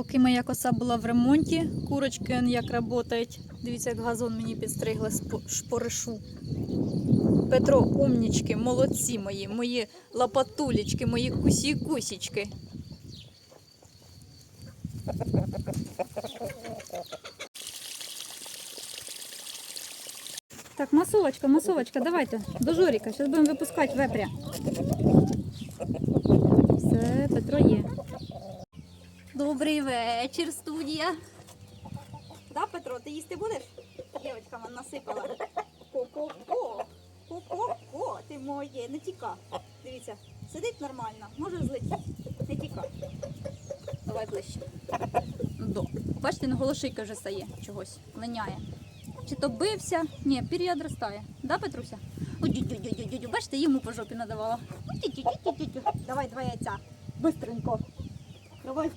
Поки моя коса була в ремонті, курочки як працюють. Дивіться, як газон мені підстригли з шпоришу. Петро, умнічки, молодці мої, мої лопатулечки, мої кусі-кусічки. Так, масовочка, масовочка, давайте до Жоріка. Зараз будемо випускати вепря. Все, Петро є. Добрий вечір, студія. Да, Петро, ти їсти будеш? Дівчинка мене насипала. Ко-ко-ко. Ко-ко-ко. Ти моє, не тіка. Дивіться, сидить нормально, може злетіти. Не тіка. Давай ближче. До. Бачите, на голошийка вже стає чогось, линяє. Чи то бився? Ні, пір'я ростає. Да, Петруся? Бачите, йому по жопі надавала. Давай два яйця. Бистренько. Давай.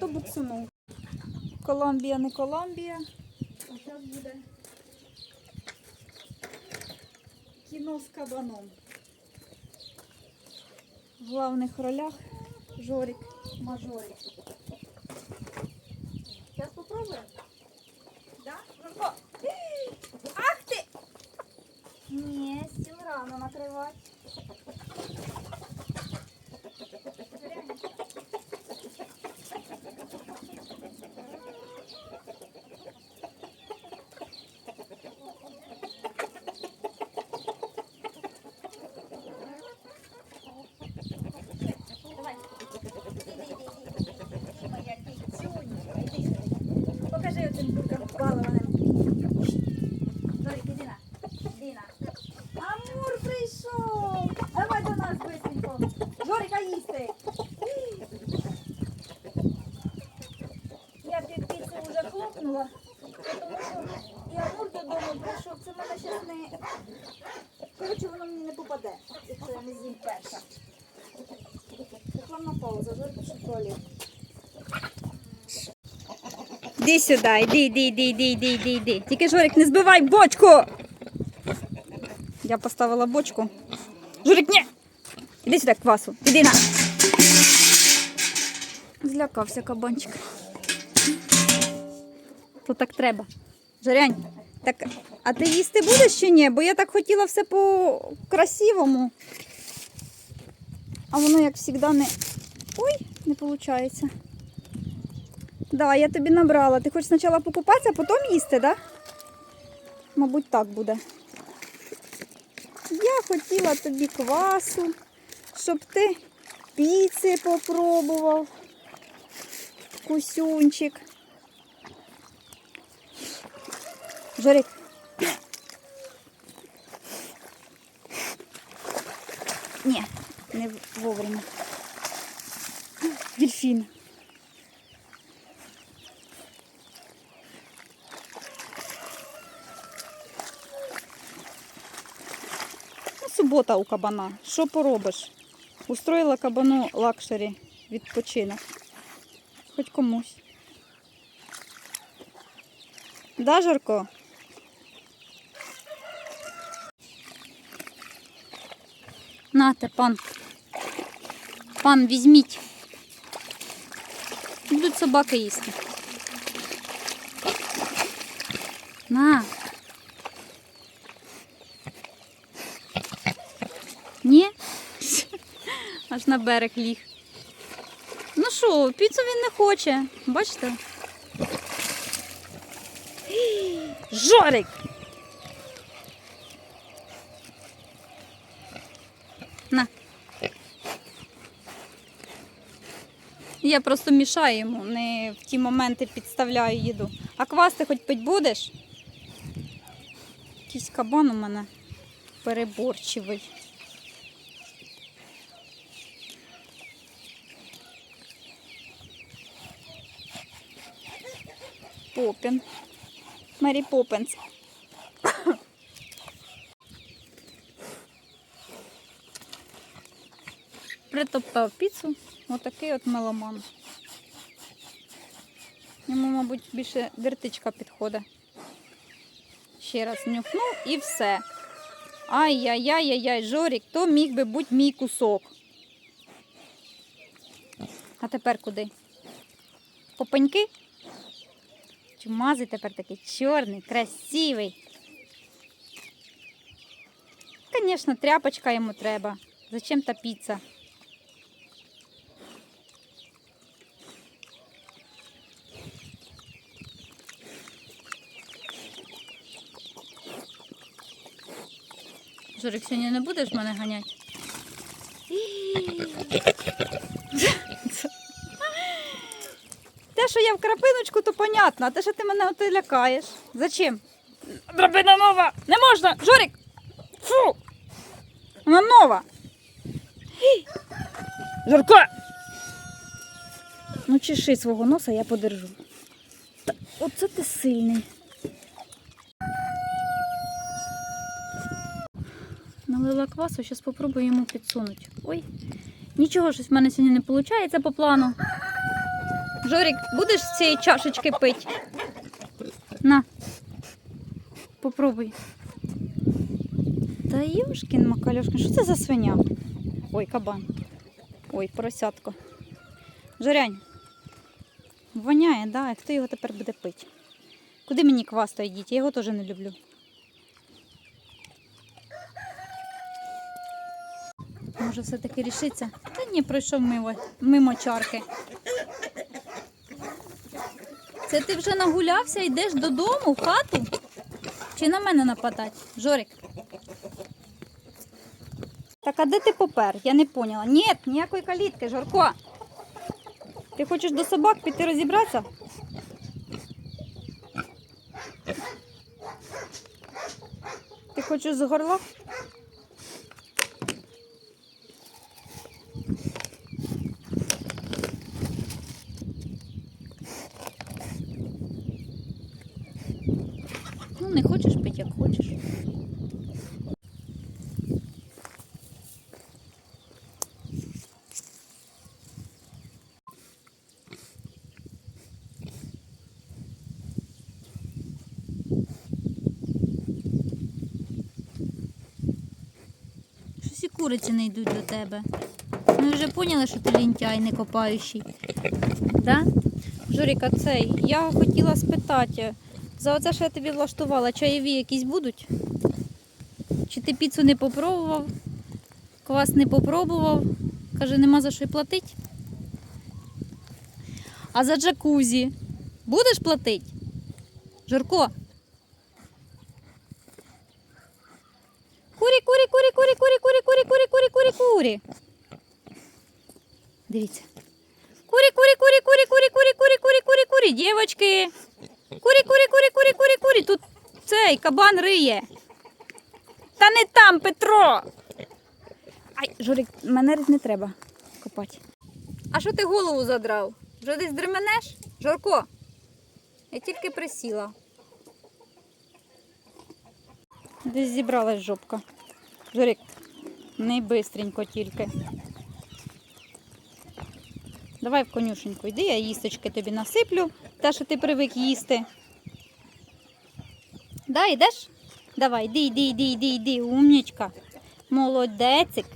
То буксунув. Колумбія, не Колумбія. А зараз буде кіно з кабаном. В главних ролях Жорик, Мажорик. Зараз попробуємо. Да? Ах ти! Ні, стіл рано накривати. Давай. Іди, іди, іди. Моя кіцюнька, іди оцим куркам балованим. Зорик, іди на. Амур прийшов. Давай до нас быстренько. Жорика їсти. Я під піцу вже хлопнула, тому що і Амур додому прийшов. Це мене щас не... Коротше, воно мені не попаде, якщо я не з'їм перша. Рекламна пауза, Жорик в школі. Іди сюди, іди, іди, іди, іди, іди, іди, іди. Тільки Жорик, не збивай бочку. Я поставила бочку. Жорик, ні! Іди сюди, квасу. Іди на. Злякався кабанчик. То так треба. Жорянь, так, а ти їсти будеш чи ні? Бо я так хотіла все по красивому. А воно, як завжди, не. Ой, не виходить. Да, я тобі набрала. Ти хочеш спочатку покупатися, а потім їсти? Да? Мабуть, так буде. Я хотіла тобі квасу, щоб ти піци попробував. Кусюнчик. Жорик. Ні, не вовремя. Дельфін. Субота у кабана. Що поробиш? Устроїла кабану лакшері відпочинок. Хоч комусь. Да, Жарко? Нате, пан. Пан, візьміть. Будуть собаки їсти. На. Ні? Аж на берег ліг. Ну що, піцу він не хоче. Бачите? Жорик! На. Я просто мішаю йому, не в ті моменти підставляю їду. А квас ти хоч пить будеш? Якийсь кабан у мене переборчивий. Попін. Мері Поппінс. Притоптав піцу. Отакий от меломан. Йому, мабуть, більше дертичка підходить. Ще раз нюхнув і все. Ай-яй-яй-яй, Жорік, то міг би бути мій кусок. А тепер куди? Попеньки? Чумазий тепер такий чорний, красивий. Звісно, тряпочка йому треба. Зачем та піца? Жорик, сьогодні не будеш мене ганяти? Те, що я в крапиночку, то понятно, а те, що ти мене оти лякаєш. Зачем? Драбина нова! Не можна! Жорик! Фу! Вона нова! Жорко! Ну, чеши свого носа, я подержу. Та, оце ти сильний. Налила квасу, зараз спробую йому підсунути. Ой, нічого, щось в мене сьогодні не виходить по плану. Жорик, будеш з цієї чашечки пити? На. Попробуй. Та юшкін макалюшкин, що це за свиня? Ой, кабан. Ой, поросятко. Жорянь. Воняє, да? Хто його тепер буде пити? Куди мені квас той йдіть? Я його теж не люблю. Може все-таки рішиться? Та ні, пройшов мимо, мимо чарки. Це ти вже нагулявся, йдеш додому, в хату? Чи на мене нападать? Жорик. Так а де ти попер? Я не поняла. Ні, ніякої калітки, Жорко. Ти хочеш до собак піти розібратися? Ти хочеш з горла? Ну, не хочеш пити, як хочеш. Щось і куриці не йдуть до тебе. Ми вже поняли, що ти лінтяй не копаючий. Да? Жоріка, цей, я хотіла спитати, за оце, що я тобі влаштувала, чаєві якісь будуть? Чи ти піцу не попробував? Квас не попробував? Каже, нема за що й платити. А за джакузі будеш платити? Жорко? Курі, курі, курі, курі, курі, курі, курі, курі, курі, курі, курі. Дивіться. Курі, курі, курі, курі, курі, курі, курі, курі, курі, курі, дівочки. Курі, курі, курі, курі, курі, курі. Тут цей кабан риє. Та не там, Петро. Ай, Жорик, мене не треба копати. А що ти голову задрав? Вже десь дременеш? Жорко? Я тільки присіла. Десь зібралась жопка. Жорик, не бистренько тільки. Давай в конюшеньку йди, я їсточки тобі насиплю, те, що ти привик їсти. Да, йдеш? Давай, йди, йди, йди, йди, йди, умнічка. Молодецик.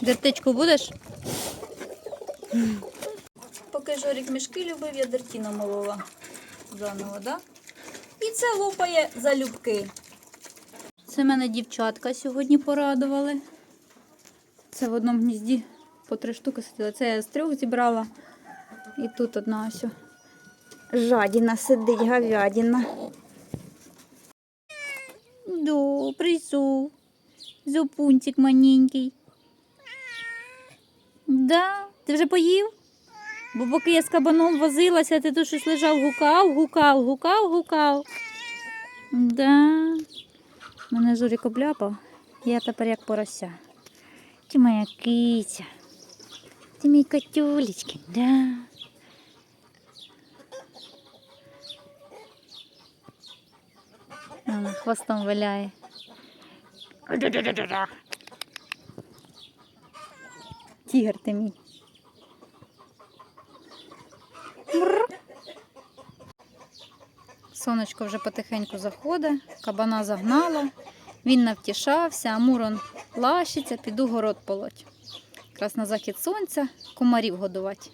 Дертичку будеш? Поки Жорик мішки любив, я дерті намолола заново, да? І це лопає залюбки. Це мене дівчатка сьогодні порадували. Це в одному гнізді по три штуки сиділа. Це я з трьох зібрала. І тут одна ось. Жадіна сидить, говядина. До, прийшов. Зопунчик маленький. Да, ти вже поїв? Бо поки я з кабаном возилася, ти тут щось лежав, гукав, гукав, гукав, гукав. Да. Мене Журик обляпав. Я тепер як порося. Ти моя киця. Ти мій котюлечки, да. Вона хвостом виляє. Тігр ти мій. Сонечко вже потихеньку заходить, кабана загнала, він навтішався, а мурон лащиться, піду город полоть. Якраз на захід сонця, комарів годувати.